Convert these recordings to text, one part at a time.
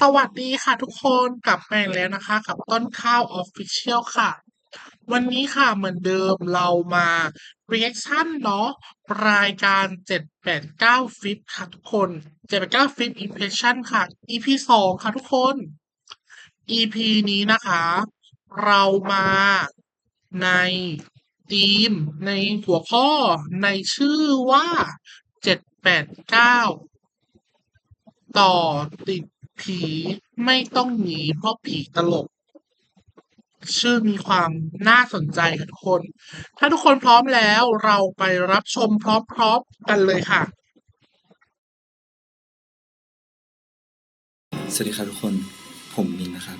สวัสดีค่ะทุกคนกลับมาแล้วนะคะ กับต้นข้าวออฟฟิเชียลค่ะ วันนี้ค่ะเหมือนเดิมเรามา reaction เนาะรายการ 789 ฟิปค่ะทุกคน 789 ฟิป impression ค่ะ EP สองค่ะทุกคน EP นี้นะคะ เรามาในธีม ในหัวข้อในชื่อว่า 789 ต่อติด ผีไม่ต้องหนีเพราะผีตลก ชื่อมีความน่าสนใจค่ะทุกคน ถ้าทุกคนพร้อมแล้วเราไปรับชมพร้อมๆกันเลยค่ะ สวัสดีครับทุกคน ผมมินนะครับ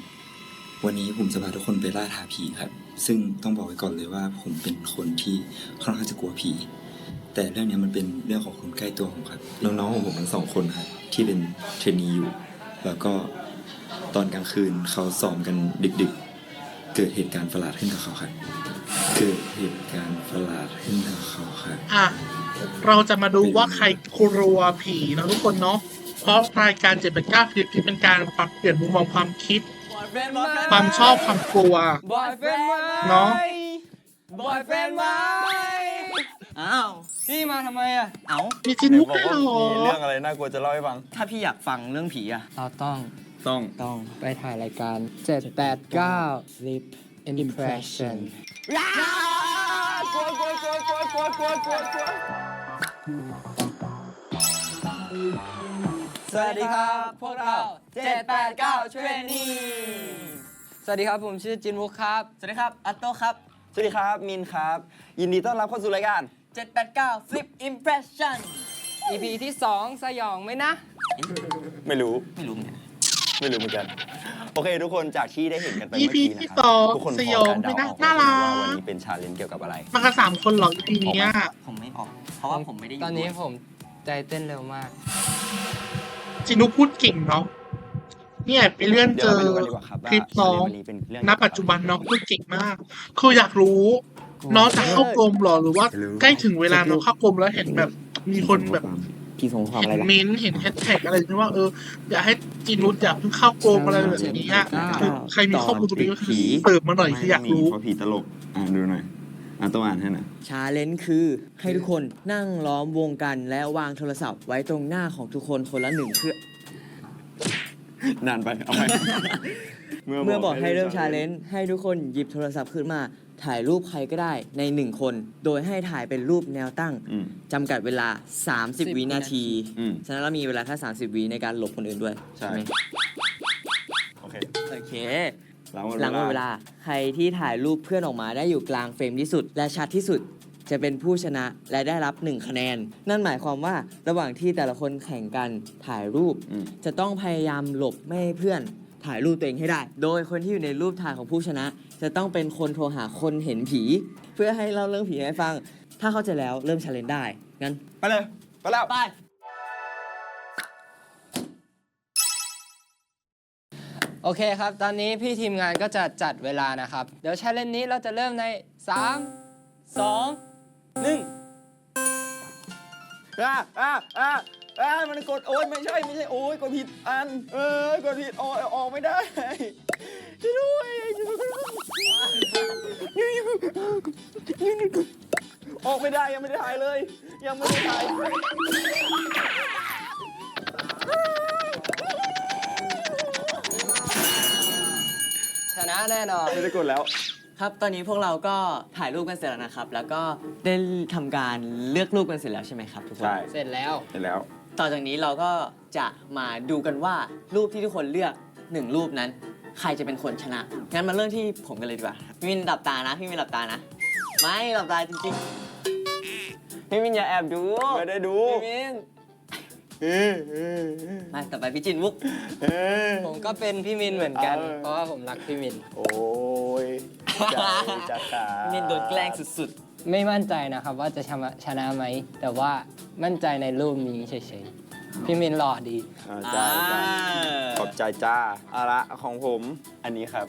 วันนี้ผมจะพาทุกคนไปล่าท้าผีครับ ซึ่งต้องบอกไว้ก่อนเลยว่า ผมเป็นคนที่ค่อนข้างจะกลัวผี แต่เรื่องนี้มันเป็นเรื่องของคนใกล้ตัวผมครับ น้องๆของผมทั้งสองคนครับที่เป็นเทรนนีอยู่ แล้วก็ตอนกลางคืนเขาซ้อมกันดึกๆ เกิดเหตุการณ์ประหลาดขึ้นกับเขาครับเกิดเหตุการณ์ประหลาดขึ้นกับเขาครับอะเราจะมาดูว่าใครกลัวผีนะทุกคนเนาะเพราะรายการเจ็ดเป็นก้าฟิปที่เป็นการปรับเปลี่ยนมุมมองความคิด ความชอบความกลัวบอยเฟนไหมเนาะ บอยเฟนไหม อ้าวพี่มาทำไมอะ เอ้ามีจินมุกด้วยเหรอ มีเรื่องอะไรน่ากลัวจะเล่าให้ฟัง ถ้าพี่อยากฟังเรื่องผีอะ เราต้องต้อง ต้องไปถ่ายรายการ 789 Lip Impression กลัวกลัวกลัวกลัวกลัวกลัวกลัวกลัวสวัสดีครับพวกเรา789 Training สวัสดีครับผมชื่อจินวุกครับ สวัสดีครับ อัตโต้ครับ สวัสดีครับ มินครับ ยินดีต้อนรับเข้าสู่รายการ 789 Flip Impression EP ที่ 2 สยองไหมนะ ไม่รู้ ไม่รู้เหมือนกันไม่รู้เหมือนกัน โอเค ทุกคนจากที่ได้เห็นกันไป EP เมื่อกี้ที่นะคสรัองทุกคนพสอยองการเดาไม่น่าออกน่าไหมรัก ว่าวันนี้เป็นชาเลนจ์เกี่ยวกับอะไร มากันสามคนเหรอ EP เนี้ยผมไม่ออก เพราะว่าผมไม่ได้อยู่ตอนนี้ด้วยผมใจเต้นเร็วมาก จินุกพูดเก่งเนาะเนี่ยไปเลื่อนเดี๋เจยวเราอไปดูกันดีกว่าครับว่าคลิปน้อง ชาเลนจ์วันนี้เป็นเรื่องณปัจจุบันน้องพูดเก่งมาก คืออยากรู้ น้องจะเข้ากรมเหรอหรือว่า ใกล้ถึงเวลาน้องเข้ากรมแล้วเห็นแบบ มีคนแบบพี่ส่งความเห็อะไรนล่ะเม้นต์เห็นแฮชแท็กอะไรที่ว่าเอออยากให้จีนุชอยากเพิ่งเข้ากรมอะไรแบบนี้อะคือใครมีข้อมูลตรงนี้ก็คือเติมมาหน่อยคืออยากรู้เพราะผีตลกอ่านดูหน่อยอ่านต้องอ่านให้หน่อยชาเลนจ์คือให้ทุกคนนั่งล้อมวงกันและวางโทรศัพท์ไว้ตรงหน้าของทุกคนคนละหนึ่งเครื่องนานไปเอาไหม เมื่อบอกให้เริ่มชาเลนจ์ให้ทุกคนหยิบโทรศัพท์ขึ้นมา ถ่ายรูปใครก็ได้ในหนึ่งคน โดยให้ถ่ายเป็นรูปแนวตั้งอืม จำกัดเวลา 30 วินาที อืม ฉะนั้นเรามีเวลาแค่30 วิในการหลบคนอื่นด้วยใช่ ไหมโอเคโอเค หลังหมดหลังหมดเวลาใครที่ถ่ายรูปเพื่อนออกมาได้อยู่กลางเฟรมที่สุด และชัดที่สุดจะเป็นผู้ชนะและได้รับ 1 คะแนน นั่นหมายความว่าระหว่างที่แต่ละคนแข่งกันถ่ายรูป อืม จะต้องพยายามหลบไม่ให้เพื่อน ถ่ายรูปตัวเองให้ได้ โดยคนที่อยู่ในรูปถ่ายของผู้ชนะ จะต้องเป็นคนโทรหาคนเห็นผี เพื่อให้เล่าเรื่องผีให้ฟัง ถ้าเข้าใจแล้วเริ่มชาเลนได้ งั้นไปเลย ไปแล้ว ไป โอเคครับ ตอนนี้พี่ทีมงานก็จะจัดเวลานะครับ เดี๋ยวชาเลนนี้เราจะเริ่มใน 3 2 1อะอะอะ อะมันกดโอ้ยไม่ใช่ไม่ใช่โอ้ยกดผิดอัน เออกดผิดโอ้ยออกไม่ได้ช่วยด้วยออกไม่ได้ยังไม่ได้ถ่ายเลย ยังไม่ได้ถ่ายชนะแน่นอน ไม่ได้กดแล้ว ครับ ตอนนี้พวกเราก็ถ่ายรูปกันเสร็จแล้วนะครับ แล้วก็ได้ทำการเลือกรูปกันเสร็จแล้วใช่ไหมครับทุกคน ใช่ เสร็จแล้ว เสร็จแล้ว ต่อจากนี้เราก็จะมาดูกันว่ารูปที่ทุกคนเลือกหนึ่งรูปนั้น ใครจะเป็นคนชนะ งั้นมาเริ่มที่ผมกันเลยดีกว่าพี่มินหลับตานะพี่มินหลับตานะ ไม่หลับตาจริงๆพี่มินอย่าแอบดูไม่ได้ดูพี่มินมาต่อไปพี่จินมุกเออผมก็เป็นพี่มินเหมือนกันเออเพราะว่าผมรักพี่มิน โอ้ยจ้าจ้าขาพี่มินโดนแกล้งสุด ไม่มั่นใจนะครับว่าจะชนะชนะไหม แต่ว่ามั่นใจในรูปนี้เฉยๆ พี่มินหล่อดี อ่าๆจ้าจ้าอ่าขอบใจจ้าเอาละของผมอันนี้ครับ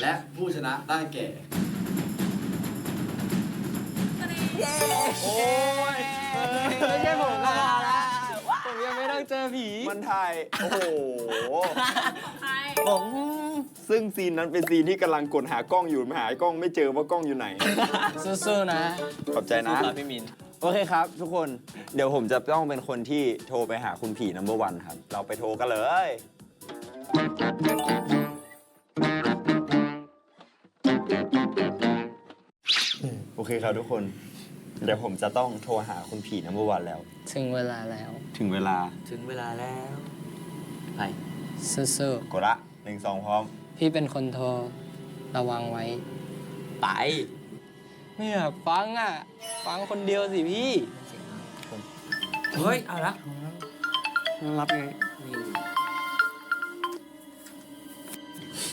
และผู้ชนะได้แก่ไม่ใช่ผมก็พอละผมยังไม่ต้องเจอผีไม่มันถ่ายโอ้โหผม ซึ่งซีนนั้นเป็นซีนที่กำลังกดหากล้องอยู่มาหากล้องไม่เจอว่ากล้องอยู่ไหน สู้ๆนะ ขอบใจนะ ครับพี่มิน โอเคครับ ทุกคน เดี๋ยวผมจะต้องเป็นคนที่โทรไปหาคุณผีนัมเบอร์วันครับ เราไปโทรกันเลย โอเคครับทุกคน เดี๋ยวผมจะต้องโทรหาคุณผีนัมเบอร์วันแล้ว ถึงเวลาแล้วถึงเวลาถึงเวลาแล้ว ไปสู้กดละหนึ่งสองพร้อมๆ พี่เป็นคนโทรระวังไว้ ไป ไม่อยากฟังอะ ฟังคนเดียวสิพี่ เฮ้ย เอาละรับไง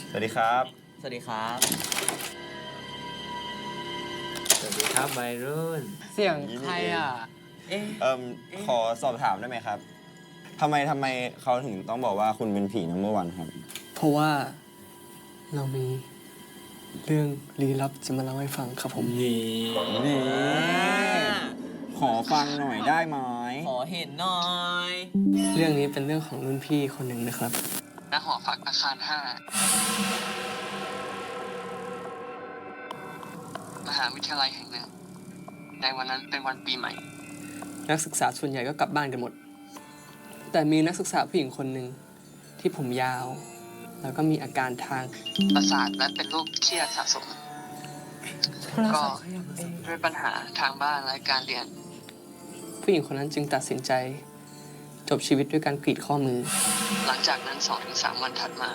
สวัสดีครับ สวัสดีครับ สวัสดีครับวัยรุ่น เสียงใครอะ เอ๊ะเอ่มขอสอบถามได้ไหมครับทำไมทำไมเขาถึงต้องบอกว่าคุณเป็นผีนัมเบอร์วันครับ เพราะว่า เรามีเรื่องลี้ลับจะมาเล่าให้ฟังครับผมนี่นี่ขอฟังหน่อยได้ไหมขอเห็นหน่อย เรื่องนี้เป็นเรื่องของรุ่นพี่คนหนึ่งนะครับณหอพักอาคารห้ามหาวิทยาลัยแห่งหนึ่ง ในวันนั้นเป็นวันปีใหม่ นักศึกษาส่วนใหญ่ก็กลับบ้านกันหมด แต่มีนักศึกษาผู้หญิงคนหนึ่งที่ผมยาว แล้วก็มีอาการทางประสาทและเป็นโรคเครียดสะสม ก็ด้วยปัญหาทางบ้านและการเรียน ผู้หญิงคนนั้นจึงตัดสินใจ จบชีวิตด้วยการกรีดข้อมือ หลังจากนั้นสองถึงสามวันถัดมา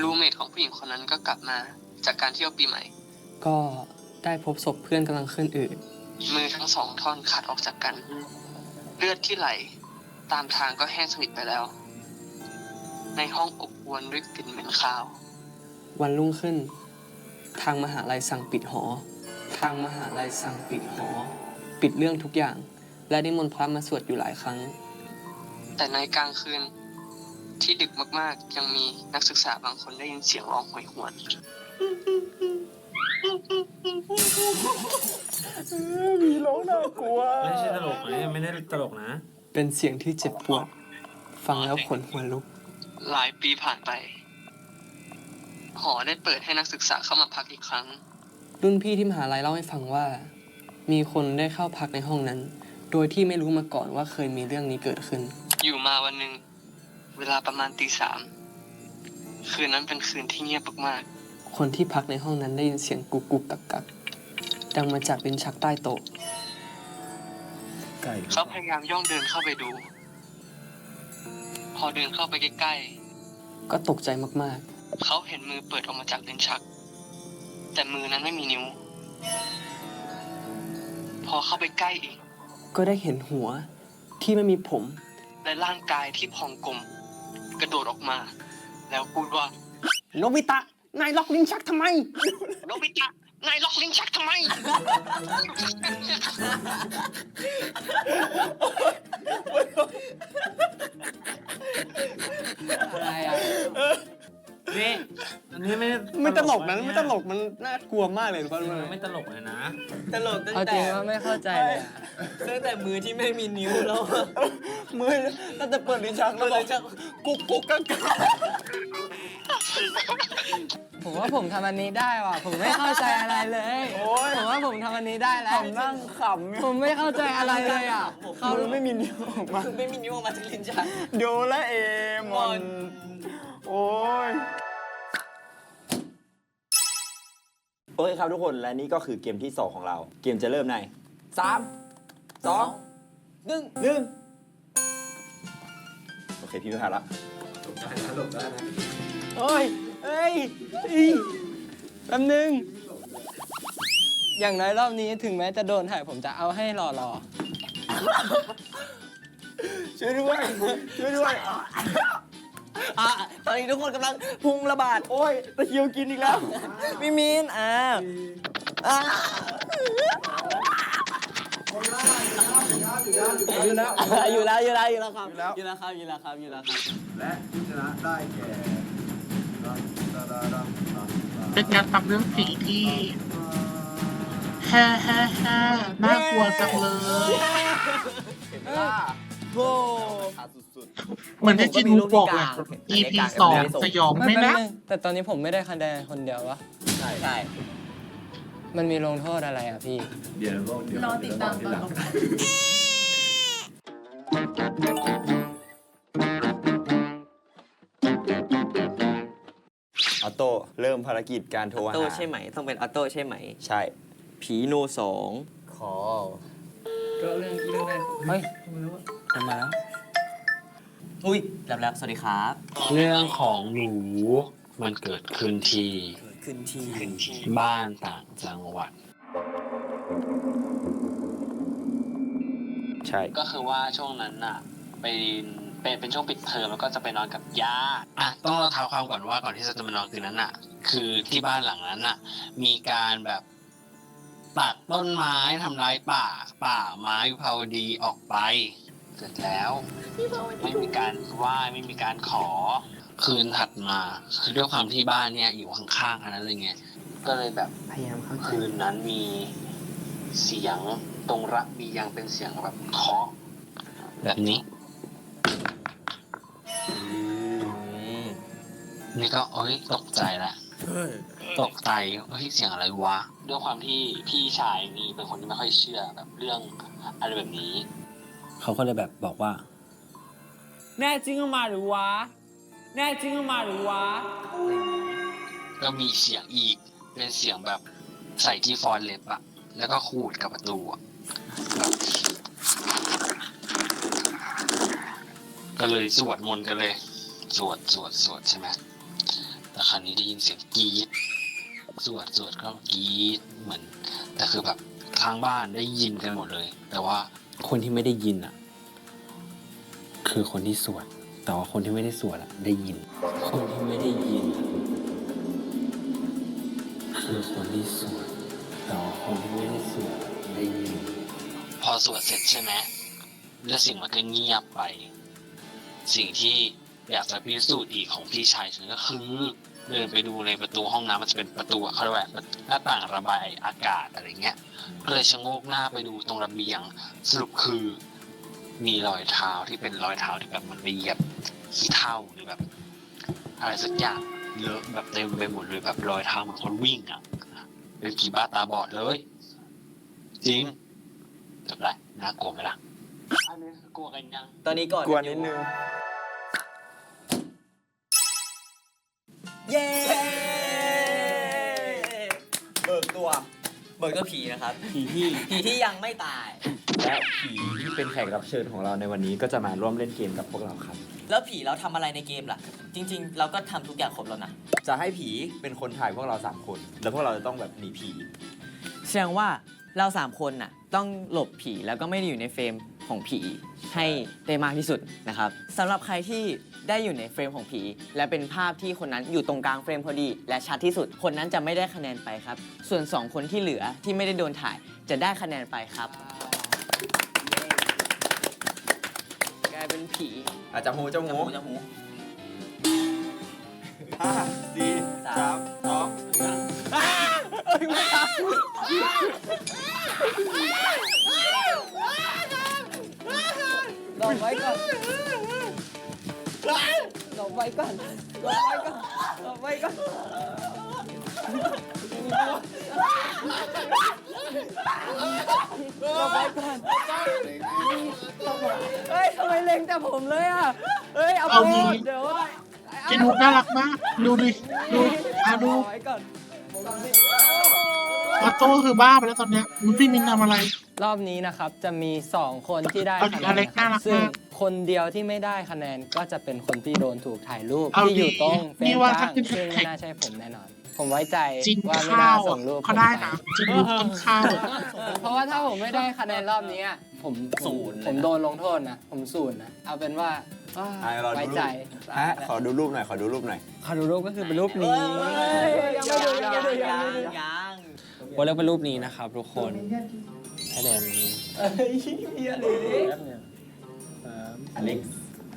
รูเมทของผู้หญิงคนนั้นก็กลับมาจากการเที่ยวปีใหม่ ก็ได้พบศพเพื่อนกำลังขึ้นอืดมือทั้งสองท่อนขาดออกจากกัน เลือดที่ไหล ตามทางก็แห้งสนิทไปแล้ว ในห้องอบอวลด้วยกลิ่นเหม็นคาว วันรุ่งขึ้น ทางมหาลัยสั่งปิดหอ ทางมหาลัยสั่งปิดหอ ปิดเรื่องทุกอย่าง และนิมนต์พระมาสวดอยู่หลายครั้ง แต่ในกลางคืนที่ดึกมากๆ ยังมีนักศึกษาบางคนได้ยินเสียงร้องโหยหวน มีร้องน่ากลัว ไม่ใช่ตลกนะไม่ได้ตลกนะ เป็นเสียงที่เจ็บปวด ฟังแล้วขนหัวลุก หลายปีผ่านไป หอได้เปิดให้นักศึกษาเข้ามาพักอีกครั้ง รุ่นพี่ที่มหาลัยเล่าให้ฟังว่า มีคนได้เข้าพักในห้องนั้น โดยที่ไม่รู้มาก่อนว่าเคยมีเรื่องนี้เกิดขึ้น อยู่มาวันหนึ่งเวลาประมาณตีสามคืนนั้นเป็นคืนที่เงียบมากคนที่พักในห้องนั้นได้ยินเสียงกุกกุกกักกักดังมาจากลิ้นชักใต้โต๊ะๆเขาพยายามย่องเดินเข้าไปดู พอเดินเข้าไปใกล้ก็ตกใจมากๆ เขาเห็นมือเปิดออกมาจากลิ้นชัก แต่มือนั้นไม่มีนิ้ว พอเข้าไปใกล้อีกๆก็ได้เห็นหัวที่ไม่มีผม และร่างกายที่พองกลม กระโดดออกมา แล้วพูดว่าโนบิตะ นายล็อกลิ้นชักทำไมโนบิตะ นายล็อกลิ้นชักทำไม นน่ากลัวมากเลยรู้ป่ะจริรู้งไหมๆไม่ตลกเลยนะ ตลกตั้งเอาจแต่ริงว่าไม่เข้าใจเลยอะตั้งแต่มือที่ไม่มีนิ้วแล้วอะมือตั้งแต่เปิดลิ้นชักแล้วบอกกุ๊กกุ๊กกักกักผมว่าผมทำอันนี้ได้ว่ะ ผมไม่เข้าใจอะไรเลยผมว่าผมทำอันนี้ได้แล้วนั่งขำผมไม่เข้าใจอะไรเลยอะ เขาเขาไม่มีนิ้วออกมา คือไม่มีนิ้วออกมาจากลิ้นชักโดและเอมอน โอ้ย โอเคครับทุกคนและนี่ก็คือเกมที่ 2 ของเรา เกมจะเริ่มใน 3 2หนึ่ง1โอเค พี่ไม่ทันละเฮ้ยเฮ้ยอีแป๊บนึง อย่างน้อยรอบนี้ถึงแม้จะโดนถ่ายผมจะเอาให้รอรอช่วยด้วยช่วยด้วย อะตอนนี้ทุกคนกำลังพุงระบาด โอ้ยตะคริวกินอีกแล้วพี่มินอ่าอ่าอยู่แล้วอยู่แล้วอยู่แล้วอยู่แล้วครับอยู่แล้วครับอยู่แล้วครับอยู่แล้วครับเป็นการทำเรื่องผีที่แฮ่แฮ่แฮ่น่ากลัวจังเลยโอ้สุด เหมือนที่จินผมก็มีมุรูกปบอกที่เลยกลาง EP อันนี้กลางสองไม่ได้ส่งสยองไหมนะไม่แต่ตอนนี้ผมไม่ได้คะแนนคนเดียววะๆใช่ใช่ มันมีลงโทษอะไรอะพี่รอติดตามตอนต่อไปออโต้เริ่มภารกิจการโทรออหาโต้ใช่ไหม ต้องเป็นออโต้ใช่ไหม ใช่ ผีโนสองขอก็เรื่องเรื่องนั้นเฮ้ยจะมาแล้ว อุ้ยรับแล้วสวัสดีครับ เรื่องของหนูมันเกิดขึ้นที่ขึ้นที่บ้านต่างจังหวัด ใช่ ก็คือว่าช่วงนั้นน่ะเป็นเป็นเป็นช่วงปิดเทอมแล้วก็จะไปนอนกับย่าอะต้องเราเท้าความก่อนว่าก่อนที่จะมานอนคืนนั้นน่ะ คือที่บ้านหลังนั้นน่ะ มีการแบบตัดต้นไม้ทำลายป่า ป่าไม้วิภาวดีออกไป เสร็จแล้ว ไม่มีการไหว้ไม่มีการขอคืนถัดมาคือด้วยความที่บ้านเนี่ยอยู่ข้างๆอันนั้นเลยไงก็เลยแบบพยายามเข้าใจคืนนั้นมีเสียงตรงระเบียงเป็นเสียงแบบเคาะแบบนี้นี่ก็เอ้ยตกใจละตกใจเฮ้ยเสียงอะไรวะ ด้วยความที่พี่ชายนี่เป็นคนที่ไม่ค่อยเชื่อแบบเรื่องอะไรแบบนี้ เขาก็เลยแบบบอกว่า แน่จริงมาหรือวะ แน่จริงมาหรือวะ ก็มีเสียงอีก เป็นเสียงแบบใส่ที่ฟอนต์เล็บอะแล้วก็ขูดกับประตูอะแบบก็เลยสวดมนต์กันเลย สวดสวดสวดใช่ไหมแต่คราวนี้ได้ยินเสียงกรีดสวดสวดก็กรีดเหมือน แต่คือแบบทางบ้านได้ยินกันหมดเลย แต่ว่า คนที่ไม่ได้ยินอะ คือคนที่สวด แต่ว่าคนที่ไม่ได้สวดอะ ได้ยิน คนที่ไม่ได้ยิน คือคนที่สวด แต่ว่าคนที่ไม่ได้สวดได้ยิน พอสวดเสร็จใช่ไหมแล้วสิ่งมันก็เงียบไป สิ่งที่อยากจะพิสูจน์อีกของพี่ชายฉันก็คือ เดินไปดูในประตูห้องน้ำมันจะเป็นประตูอะเขาเรียกว่าหน้าต่างระบายอากาศอะไรเงี้ยก็เลยชะโงกหน้าไปดูตรงระเบียง สรุปคือมีรอยเท้าที่เป็นรอยเท้าที่แบบมันไปเหยียบขี้เถ้าหรือแบบ อะไรสักอย่างเลอะแบบเต็มไปหมดเลยแบบรอยเท้าเหมือนคนวิ่งอะเป็นผีบ้าตาบอดเลย จริงจบได้น่ากลัวไหมล่ะอันนี้คือกลัวกันยัง ตอนนี้ก่อนกวนอยู่นิดนึง เย้เบิกตัว เบิกตัวผีนะครับ ผีที่ผีที่ยังไม่ตาย และผีที่เป็นแขกรับเชิญของเราในวันนี้ก็จะมาร่วมเล่นเกมกับพวกเราครับ แล้วผีเราทำอะไรในเกมล่ะ จริง ๆ เราก็ทำทุกอย่างครบแล้วนะ จะให้ผีเป็นคนถ่ายพวกเราสามคน แล้วพวกเราจะต้องแบบหนีผี แสดงว่าเราสามคนน่ะ ต้องหลบผีแล้วก็ไม่ได้อยู่ในเฟรม ของผีให้ได้มากที่สุดนะครับสำหรับใครที่ได้อยู่ในเฟรมของผี และเป็นภาพที่คนนั้นอยู่ตรงกลางเฟรมพอดี และชัดที่สุด คนนั้นจะไม่ได้คะแนนไปครับ ส่วน 2 คนที่เหลือที่ไม่ได้โดนถ่ายจะได้คะแนนไปครับกลายเป็นผีอาจจะหูจมูจมูกกจมูกห้าสี่สามสองลองไว้ก่อนลองไว้ก่อนลองไว้ก่อนลองไว้ก่อนลองไว้ก่อนเฮ้ยทำไมเล็งแต่ผมเลยอะเฮ้ยเอาเอาโพงี้ดเดี๋ยวว่าจินมุกน่ารักมาก ดูดิ ดูอะดูเอาไว้ก่อน ออโต้คือบ้าไปแล้วตอนเนี้ยอุ๊ยพี่มินทำอะไร รอบนี้นะครับจะมี 2 คนที่ได้เอาดิคะแนอนเล็กนะคน่ารับรักซึ่งมากคนเดียวที่ไม่ได้คะแนนก็จะเป็นคนที่โดนถูกถ่ายรูปเอาที่อยู่ดีตรงเฟรนี่มว่ากลาถ้างขึ้นซึ่งแท็ไม่กน่าใช่ผมแน่นอน ผมไว้ใจจินว่าไม่ข้าน่าวส่งรูปเขาได้ผมปนะจินมุกต้นข้าวเพราะว่าถ้าผมไม่ได้คะแนนรอบนี้อะผมศูนย์เลยนะ ผมโดนลงโทษนะผมศูนย์นะเอาเป็นว่าอ่าอะเราดูรูปไว้ใจฮะขอดูรูปหน่อย ขอดูรูปหน่อยขอดูรูปก็คือเป็นรูปนี้ ยังไม่ดูยังไม่ดูยังไม่ดู ยัง ว่าเลือกเป็นรูปนี้นะครับทุกคนคะแนนนี้อเล็ก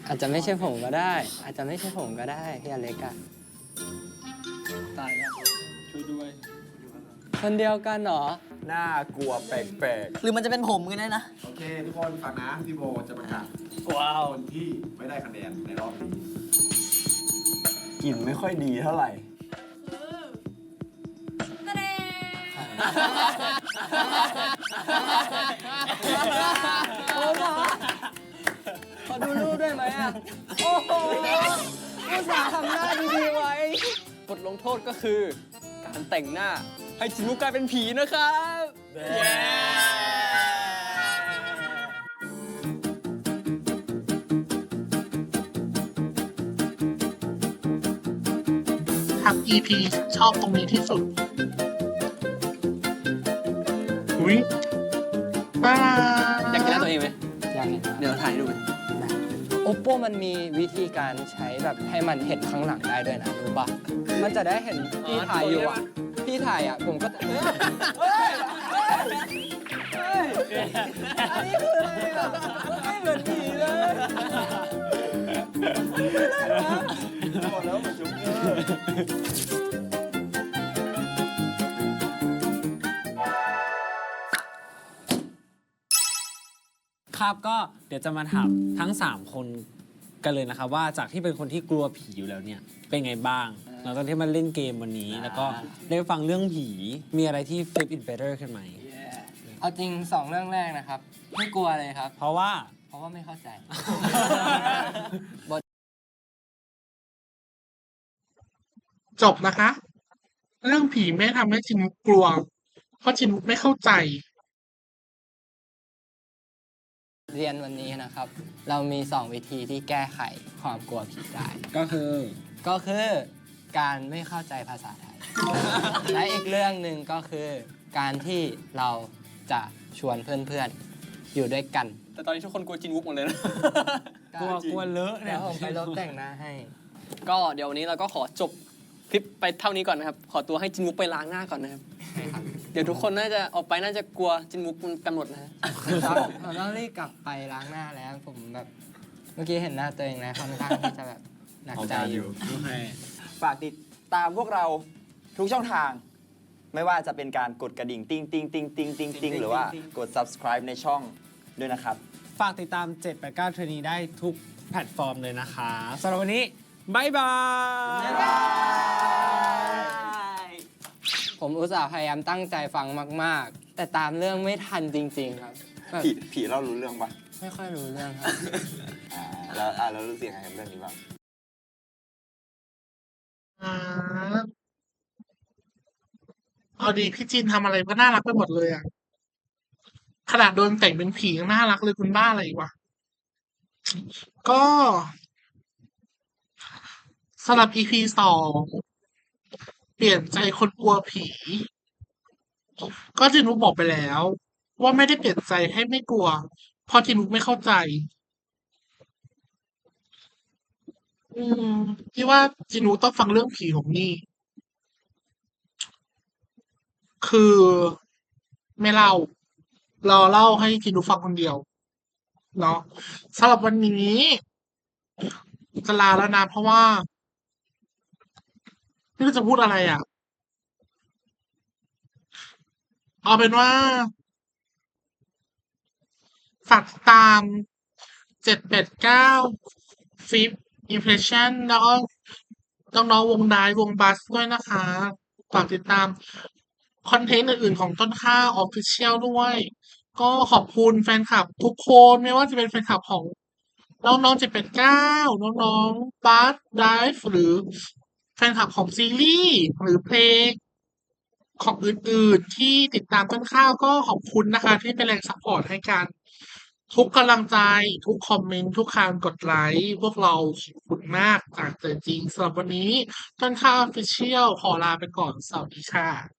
อาจจะไม่ใช่ผมก็ได้ อาจจะไม่ใช่ผมก็ได้พี่อเล็กอะตายแล้วช่วยด้วย คนเดียวกันเหรอ น่ากลัวแปลกหรือมันจะเป็นผมกันแน่นะโอเค ทุกคนฟังนะพี่โบจะประกาศว้าวคนที่ไม่ได้คะแนนในรอบนี้ กลิ่นไม่ค่อยดีเท่าไหร่ ขอดูรูปได้ไหมอะ โอ้โหอุตส่าห์ทำหน้าดีๆไว้บทลงโทษก็คือ การแต่งหน้าให้จินุกกลายเป็นผีนะครับ ทำ EP ชอบตรงนี้ที่สุด อุ้ยบ้าอยากกินหน้าตัวเองไหมอยากเห็นเดี๋ยวถ่ายให้ดู Oppo มันมีวิธีการใช้แบบให้มันเห็นข้างหลังได้ด้วยนะรู้ปะมันจะได้เห็นพี่ถ่ายอยู่อะ พี่ถ่ายอะผมก็จะเฮ้ยเฮ้ยเฮ้ยเฮ้ยอันนี้คืออะไรอะไม่เหมือนผีเลย ครับก็เดี๋ยวจะมาถามทั้ง 3 คนกันเลยนะครับ ว่าจากที่เป็นคนที่กลัวผีอยู่แล้วเนี่ยเป็นไงบ้างหลังจากที่มาเล่นเกมวันนี้ แล้วก็ได้ฟังเรื่องผีมีอะไรที่ flip it better ขึ้นไหม เอาจริงสองเรื่องแรกนะครับ ไม่กลัวเลยครับ เพราะว่า เพราะว่าไม่เข้าใจจบนะคะ เรื่องผีไม่ทำให้จินกลัว เพราะจินไม่เข้าใจ เรียนวันนี้นะครับ เรามี 2 วิธีที่แก้ไขความกลัวผีได้ ก็คือก็คือการไม่เข้าใจภาษาไทย และอีกเรื่องหนึ่งก็คือ การที่เราจะชวนเพื่อนๆ อยู่ด้วยกันแต่ตอนนี้ทุกคนกลัวจินวุกหมดเลยนะ กลัวกลัวเลอะเนี่แล้ยวผมไปลบแต่งหน้าให้ ก็เดี๋ยววันนี้เราก็ขอจบคลิปไปเท่านี้ก่อนนะครับ ขอตัวให้จินมุกไปล้างหน้าก่อนนะครับ เดี๋ยวทุกคนน่าจะออกไปน่าจะกลัวจินมุกมันกันหมดนะฮะครับผมต้องรีบกลับไปล้างหน้าแล้ว ผมแบบ เมื่อกี้เห็นหน้าตัวเองแล้วค่อนข้างที่จะแบบหนักใจอยู่โอเคฝากติดตามพวกเราทุกช่องทาง ไม่ว่าจะเป็นการกดกระดิ่งติ้งติ้งติ้งติ้งติ้งติ้งหรือว่ากด subscribe ในช่องด้วยนะครับ ฝากติดตาม 789 t r a i n e e ได้ทุกแพลตฟอร์มเลยนะคะสำหรับวันนี้บายบาย ผมอุตส่าห์พยายามตั้งใจฟังมาก ๆ แต่ตามเรื่องไม่ทันจริง ๆ ครับแบบผีผีเรารู้เรื่องปะไม่ค่อยรู้เรื่องครับ อ่าแล้วอ่าแล้วรู้สึกยังไงกับเรื่องนี้บ้างอ่าเอาดีพี่จินทำอะไรก็น่ารักไปหมดเลยอะ ขนาดโดนแต่งเป็นผียังน่ารักเลยคุณบ้าอะไรอีกวะ ก็สำหรับ EP สอง เปลี่ยนใจคนกลัวผี ก็จินุกบอกไปแล้ว ว่าไม่ได้เปลี่ยนใจให้ไม่กลัว เพราะจินุกไม่เข้าใจ อืมพี่ว่าจินุกต้องฟังเรื่องผีของนี่ คือไม่เล่ารอเล่าให้จินุกฟังคนเดียว เนาะสำหรับวันนี้จะลาแล้วนะเพราะว่า ไม่รู้จะพูดอะไรอะ เอาเป็นว่า ฝากตามเจ็ดแปดเก้าฟิปอิมเพรสชั่นแล้วก็น้องๆวงไดวงบัสด้วยนะคะ ฝากติดตาม คอนเทนต์อื่นๆของต้นข้าวออฟฟิเชียลด้วย ก็ขอบคุณแฟนคลับทุกคนไม่ว่าจะเป็นแฟนคลับของน้องๆเจ็ดแปดเก้าน้องๆบัสไดฟ์หรือ แฟนคลับของซีรีส์หรือเพลงของอื่นๆ ที่ติดตามต้นข้าวก็ขอบคุณนะคะ ที่เป็นแรงซัพพอร์ตให้กัน ทุกกำลังใจ ทุกคอมเมนต์ ทุกการกดไลค์ พวกเราขอบคุณมากจากใจจริงสำหรับวันนี้ ต้นข้าวออฟฟิเชียลขอลาไปก่อนสวัสดีค่ะ